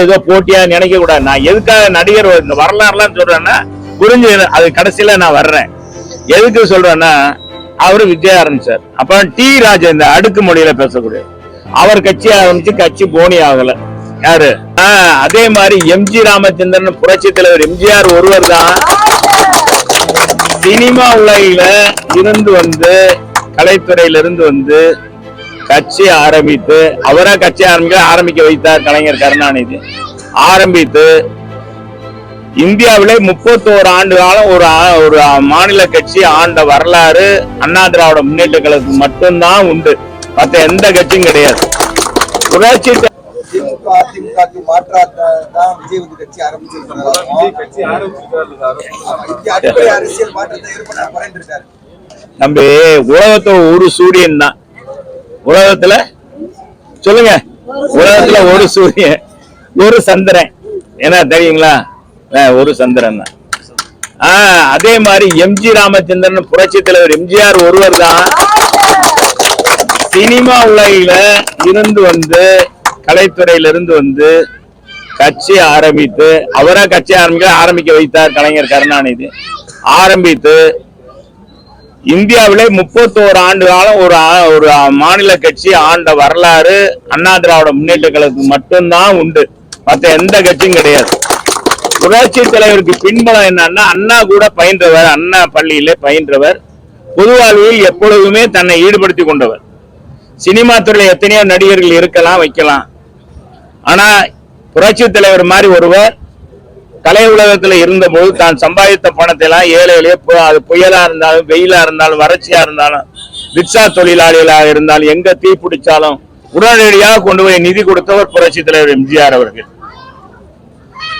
ஏதோ போட்டியா நினைக்க கூடாது. நான் எதுக்காக நடிகர் இந்த வரலாறுலாம் சொல்றேன்னா புரிஞ்சு அது கடைசியில நான் வர்றேன். எதுக்கு சொல்றேன்னா அவரு விஜய் ஆரம்பிச்சார் அப்புறம் டி ராஜா இந்த அடுக்கு மொழியில பேசக்கூடிய அவர் கட்சி ஆரம்பிச்சு கட்சி போனி ஆகல. யாரு? அதே மாதிரி எம்ஜி ராமச்சந்திரன் புரட்சி தலைவர் எம்ஜிஆர் ஒருவர் தான் சினிமா உலகில இருந்து வந்து கலைத்துறையில இருந்து வந்து கட்சி ஆரம்பித்து அவரா கட்சி ஆரம்பிக்க ஆரம்பிக்க வைத்தார் கலைஞர் கருணாநிதி. ஆரம்பித்து இந்தியாவிலே முப்பத்தோரு ஆண்டு காலம் ஒரு ஒரு மாநில கட்சி ஆண்ட வரலாறு அண்ணா திராவிட முன்னேற்ற கழகத்துக்கு மட்டும்தான் உண்டு. மத்த எந்த கட்சியும் கிடையாது. புரட்சி த- திமுக அதிமுகக்கு மாற்றாத்தான் விஜய் வந்து கட்சி ஆரம்பிச்சிருக்காங்க கட்சி ஆரம்பிச்சிருக்காரு இந்திய அடிப்படை அரசியல் மாற்றத்தை ஏற்பட குறைந்திருக்காரு. நம்ம உலகத்துல ஒரு சூரியன் தான். உலகத்துல சொல்லுங்க. உலகத்துல ஒரு சூரியன் ஒரு சந்திரன். ஏன்னா தெரியுங்களா? ஒரு சந்திரன் தான். ஆஹ் அதே மாதிரி எம்ஜி ராமச்சந்திரன் புரட்சி தலைவர் எம்ஜிஆர் ஒருவர் தான் சினிமா உலகில இருந்து வந்து கலைத்துறையில இருந்து வந்து கட்சி ஆரம்பித்து அவரா கட்சி ஆரம்பிக்க ஆரம்பிக்க வைத்தார் கலைஞர் கருணாநிதி. ஆரம்பித்து இந்தியாவிலே முப்பத்தோரு ஆண்டு காலம் ஒரு ஒரு மாநில கட்சி ஆண்ட வரலாறு அண்ணா திராவிட முன்னேற்ற கழகத்துக்கு மட்டும்தான் உண்டு. மற்ற எந்த கட்சியும் கிடையாது. புரட்சி தலைவருக்கு பின்பலம் என்னன்னா அண்ணா கூட பயின்றவர் அண்ணா பள்ளியிலே பயின்றவர். பொது வாழ்வில் எப்பொழுதுமே தன்னை ஈடுபடுத்திக் கொண்டவர். சினிமா துறையில எத்தனையோ நடிகர்கள் இருக்கலாம் வைக்கலாம். ஆனா புரட்சி தலைவர் மாதிரி ஒருவர் கலை உலகத்துல இருந்தபோது தான் சம்பாதித்த பணத்தை எல்லாம் ஏழைகளே பு- அது புயலா இருந்தாலும் வெயிலா இருந்தாலும் வறட்சியா இருந்தாலும் ரிக்ஷா தொழிலாளிகளாக இருந்தாலும் எங்க தீ பிடிச்சாலும் உடனடியாக கொண்டு போய் நிதி கொடுத்தவர் புரட்சி தலைவர் எம்ஜிஆர் அவர்கள்.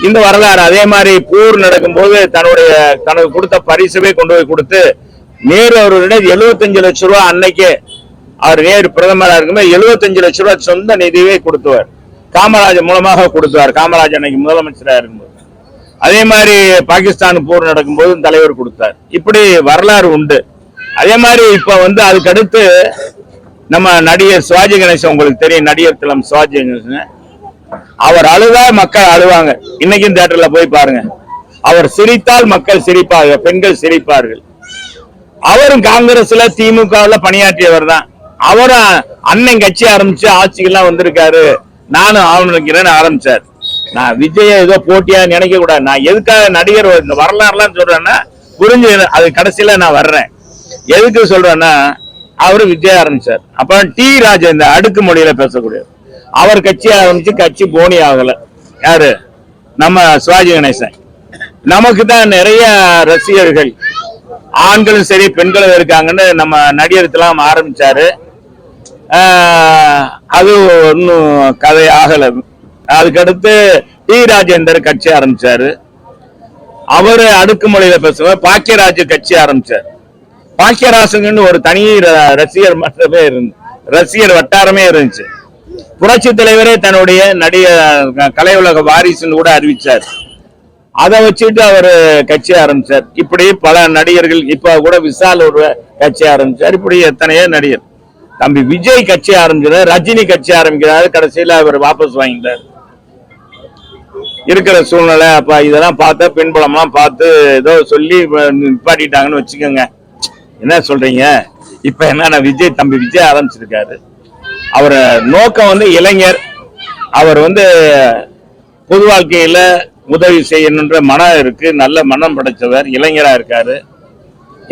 இந்த வரலாறு அதே மாதிரி போர் நடக்கும்போது தன்னுடைய தனக்கு கொடுத்த பரிசுவே கொண்டு போய் கொடுத்து நேரு அவர்களிடம் எழுபத்தஞ்சு லட்ச ரூபா அன்னைக்கே அவர் நேரு பிரதமராக இருக்கும்போது எழுபத்தஞ்சு லட்ச ரூபா சொந்த நிதியே கொடுத்துவார். காமராஜர் மூலமாக கொடுத்துவார். காமராஜர் அன்னைக்கு முதலமைச்சராக இருக்கும்போது. அதே மாதிரி பாகிஸ்தான் போர் நடக்கும்போது தலைவர் கொடுத்தார். இப்படி வரலாறு உண்டு. அதே மாதிரி இப்ப வந்து அதுக்கடுத்து நம்ம நடிகர் சிவாஜி கணேசன் உங்களுக்கு தெரியும் நடிகர் திலம் சிவாஜி கணேசன். அவர் அழுதா மக்கள் அழுவாங்க. இன்னைக்கும் தியேட்டர்ல போய் பாருங்க. அவர் சிரித்தால் மக்கள் சிரிப்பார்கள் பெண்கள் சிரிப்பார்கள். அவரும் காங்கிரஸ்ல திமுகவுல பணியாற்றியவர் தான். அவரும் அண்ணன் கட்சி ஆரம்பிச்சு ஆட்சிக்கெல்லாம் வந்திருக்காரு. நானும் ஆரம்பிக்கிறேன்னு ஆரம்பிச்சார். நான் விஜய ஏதோ போட்டியா நினைக்க கூடாது. நான் எதுக்காக நடிகர் இந்த வரலாறுலாம் சொல்றேன்னா புரிஞ்சு அது கடைசியில நான் வர்றேன். எதுக்கு சொல்றேன்னா அவரு விஜய் ஆரம்பிச்சார் அப்புறம் டி ராஜா இந்த அடுக்கு மொழியில பேசக்கூடியவர். அவர் கட்சி ஆரம்பிச்சு கட்சி போனி ஆகல. யாரு? நம்ம சிவாஜி கணேசன். நமக்கு தான் நிறைய ரசிகர்கள் ஆண்களும் சரி பெண்களும் இருக்காங்கன்னு நம்ம நடிகர்த்தெல்லாம் ஆரம்பிச்சாரு. அது ஒன்றும் கதை ஆகலை. அதுக்கடுத்து டி ராஜேந்தர் கட்சி ஆரம்பிச்சாரு. அவரு அடுக்குமொழியில பேசுவார். பாக்கியராஜ் கட்சி ஆரம்பிச்சார். பாக்கியராசுங்கன்னு ஒரு தனி ரசிகர் மன்றமே இருந்து ரசிகர் வட்டாரமே இருந்துச்சு. புரட்சி தலைவரே தன்னுடைய நடிக கலை உலக வாரிசுன்னு கூட அறிவிச்சார். அதை வச்சுட்டு அவர் கட்சி ஆரம்பிச்சார். இப்படி பல நடிகர்கள் இப்ப கூட விசால் ஒரு கட்சி ஆரம்பிச்சார். இப்படி எத்தனையோ நடிகர். தம்பி விஜய் கட்சி ஆரம்பிச்சார் ரஜினி கட்சி ஆரம்பிக்கிறாரு. கடைசியில அவர் வாபஸ் வாங்கிட்டார். இருக்கிற சூழ்நிலை அப்ப இதெல்லாம் பார்த்தா பின்புலம்லாம் பார்த்து ஏதோ சொல்லி நிப்பாட்டிட்டாங்கன்னு வச்சுக்கோங்க. என்ன சொல்றீங்க? இப்ப என்னன்னா விஜய் தம்பி விஜய் ஆரம்பிச்சிருக்காரு. அவர் நோக்கம் வந்து இளைஞர். அவர் வந்து பொது வாழ்க்கையில உதவி செய்யணுன்ற மனம் இருக்கு. நல்ல மனம் படைச்சவர் இளைஞரா இருக்காரு.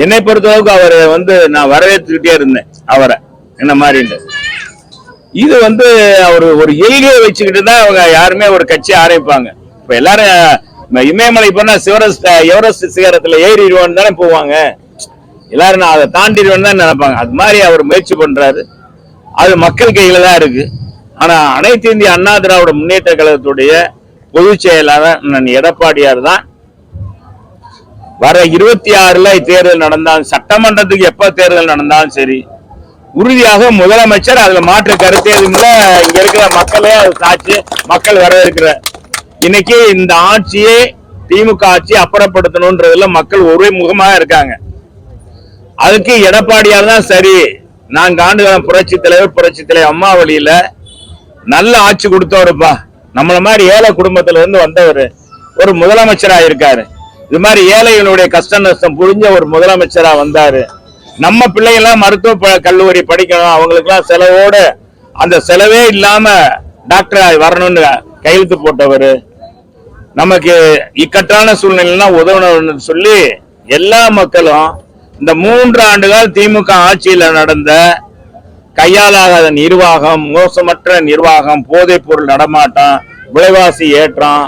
என்னை பொறுத்தளவுக்கு அவர் வந்து நான் வரவேற்றுக்கிட்டே இருந்தேன் அவரை. என்ன மாதிரின்னு இது வந்து அவர் ஒரு எல்கையை வச்சுக்கிட்டு தான் அவங்க யாருமே ஒரு கட்சி ஆரம்பிப்பாங்க. இப்ப எல்லாரும் இமயமலை போனா சிவரஸ்ட் எவரெஸ்ட் சிகரத்துல ஏறிடுவோன்னு தானே போவாங்க. எல்லாரும் நான் அதை தாண்டிடுவேன்னு தான் நினைப்பாங்க. அது மாதிரி அவர் முயற்சி பண்றாரு. அது மக்கள் கையில தான் இருக்கு. ஆனா அனைத்து இந்திய அண்ணா திராவிட முன்னேற்ற கழகத்துடைய பொதுச் செயலாளர் எடப்பாடியார் தான். வர இருபத்தி ஆறுல தேர்தல் நடந்தாலும் சட்டமன்றத்துக்கு எப்ப தேர்தல் நடந்தாலும் சரி உறுதியாக முதலமைச்சர் அதுல மாற்று கருத்து எதுவும் இங்க இருக்கிற மக்களே அது சாட்சி. மக்கள் வரவேற்கிற இன்னைக்கு இந்த ஆட்சியே திமுக ஆட்சி அப்புறப்படுத்தணும்ன்றதுல மக்கள் ஒரே முகமாக இருக்காங்க. அதுக்கு எடப்பாடியார் தான் சரி. நான்கு ஆண்டுகாலம் புரட்சி தலைவர் புரட்சி தலைவர் அம்மா வழியில நல்ல ஆட்சி கொடுத்தவருப்பா. நம்மள மாதிரி ஏழை குடும்பத்துல இருந்து வந்தவர். ஒரு முதலமைச்சரா இருக்காரு. இது மாதிரி ஏழைகளுடைய கஷ்ட நஷ்டம் புரிஞ்ச ஒரு முதலமைச்சரா வந்தாரு. நம்ம பிள்ளைங்கெல்லாம் மருத்துவ ப- கல்லூரி படிக்கணும். அவங்களுக்குலாம் செலவோட அந்த செலவே இல்லாம டாக்டர் வரணும்னு கையெழுத்து போட்டவர். நமக்கு இக்கட்டான சூழ்நிலைனா உதவணும்னு சொல்லி எல்லா மக்களும் இந்த மூன்று ஆண்டுகள் திமுக ஆட்சியில் நடந்த கையாலாகாத நிர்வாகம் மோசமற்ற நிர்வாகம் போதைப் பொருள் நடமாட்டம் விலைவாசி ஏற்றம்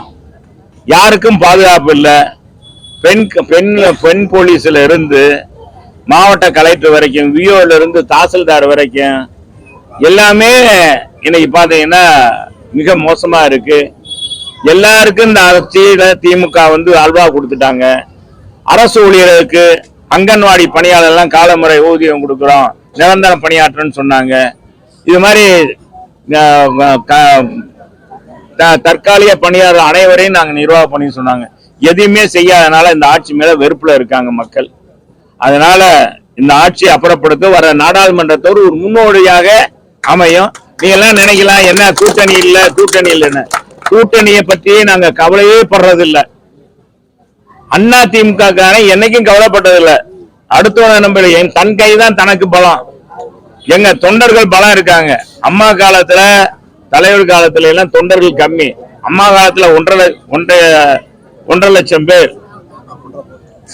யாருக்கும் பாதுகாப்பு இல்லை. பெண் பெண் பெண் போலீஸில் இருந்து மாவட்ட கலெக்டர் வரைக்கும் விஓல இருந்து தாசில்தார் வரைக்கும் எல்லாமே இன்னைக்கு பார்த்தீங்கன்னா மிக மோசமாக இருக்குது எல்லாருக்கும் இந்த ஆட்சியில திமுக வந்து அல்வா கொடுத்துட்டாங்க. அரசு ஊழியர்களுக்கு அங்கன்வாடி பணியாளர்லாம் காலமுறை ஊதியம் கொடுக்குறோம். நிரந்தர பணியாற்றன்னு சொன்னாங்க. இது மாதிரி த- தற்காலிக பணியாளர் அனைவரையும் நாங்கள் நிர்வாக பண்ணி சொன்னாங்க. எதையுமே செய்யாதனால இந்த ஆட்சி மேல வெறுப்புல இருக்காங்க மக்கள். அதனால இந்த ஆட்சியை அப்புறப்படுத்த வர நாடாளுமன்றத்தோடு ஒரு முன்னோடியாக அமையும். நீங்க எல்லாம் நினைக்கலாம் என்ன கூட்டணி இல்லை கூட்டணி இல்லைன்னு. கூட்டணியை பற்றி நாங்க கவலையே படுறதில்ல. அண்ணா திமுக என்னைக்கும் கவலைப்பட்டதில்ல. அடுத்தவன நம்பல. என் தன் கை தான் தனக்கு பலம். எங்க தொண்டர்கள் பலம் இருக்காங்க. அம்மா காலத்துல தலைவர் காலத்துல எல்லாம் தொண்டர்கள் கம்மி. அம்மா காலத்துல ஒன்றரை ஒன்றை ஒன்றரை ஒன்றரை லட்சம் பேர்.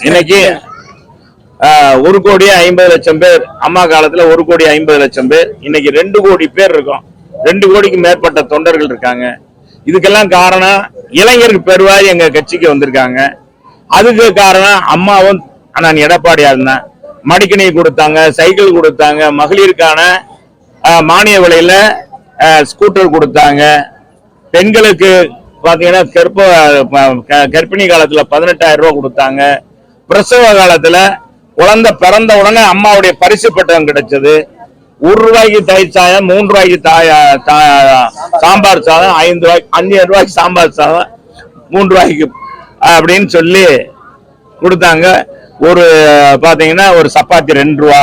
இன்னைக்கு ஒரு கோடி ஐம்பது லட்சம் பேர். அம்மா காலத்துல ஒரு கோடி ஐம்பது லட்சம் பேர். இன்னைக்கு ரெண்டு கோடி பேர் இருக்கோம். ரெண்டு கோடிக்கு மேற்பட்ட தொண்டர்கள் இருக்காங்க. இதுக்கெல்லாம் காரணம் இளைஞருக்கு பெருவாரி எங்க கட்சிக்கு வந்திருக்காங்க. அதுக்கு காரணம் அம்மாவும் நான் எடப்பாடியார் தான். மடிக்கணி கொடுத்தாங்க சைக்கிள் கொடுத்தாங்க மகளிருக்கான மானிய விலையில ஸ்கூட்டர் கொடுத்தாங்க. பெண்களுக்கு பாத்தீங்கன்னா கர்ப்ப க- கர்ப்பிணி காலத்துல பதினெட்டாயிரம் ரூபா கொடுத்தாங்க. பிரசவ காலத்துல குழந்தை பிறந்த உடனே அம்மாவுடைய பரிசு பட்டம் கிடைச்சது. ஒரு ரூபாய்க்கு தயிர் சாதம் மூணு ரூபாய்க்கு தாய சாம்பார் சாதம் ஐந்து ரூபாய்க்கு அஞ்சு ரூபாய்க்கு சாம்பார் சாதம் மூன்று ரூபாய்க்கு அப்படின்னு சொல்லி கொடுத்தாங்க. ஒரு பார்த்தீங்கன்னா ஒரு சப்பாத்தி ரெண்டு ரூபா.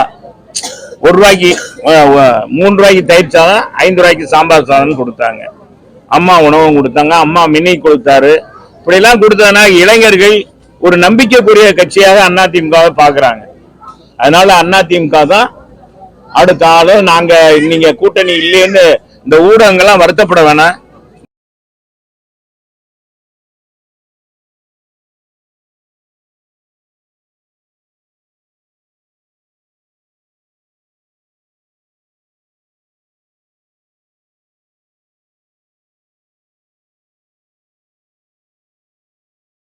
ஒரு ரூபாய்க்கு மூணு ரூபாய்க்கு தயிர் சாதம் ஐந்து ரூபாய்க்கு சாம்பார் சாதம் கொடுத்தாங்க. அம்மா உணவும் கொடுத்தாங்க. அம்மா மினி கொடுத்தாரு. இப்படிலாம் கொடுத்ததுனா இளைஞர்கள் ஒரு நம்பிக்கைக்குரிய கட்சியாக அதிமுகவை பார்க்குறாங்க. அதனால அதிமுக தான் அடுத்த ஆளும் நாங்க நீங்க கூட்டணி இல்லைன்னு இந்த ஊடகங்கள்லாம் வருத்தப்பட வேணாம்.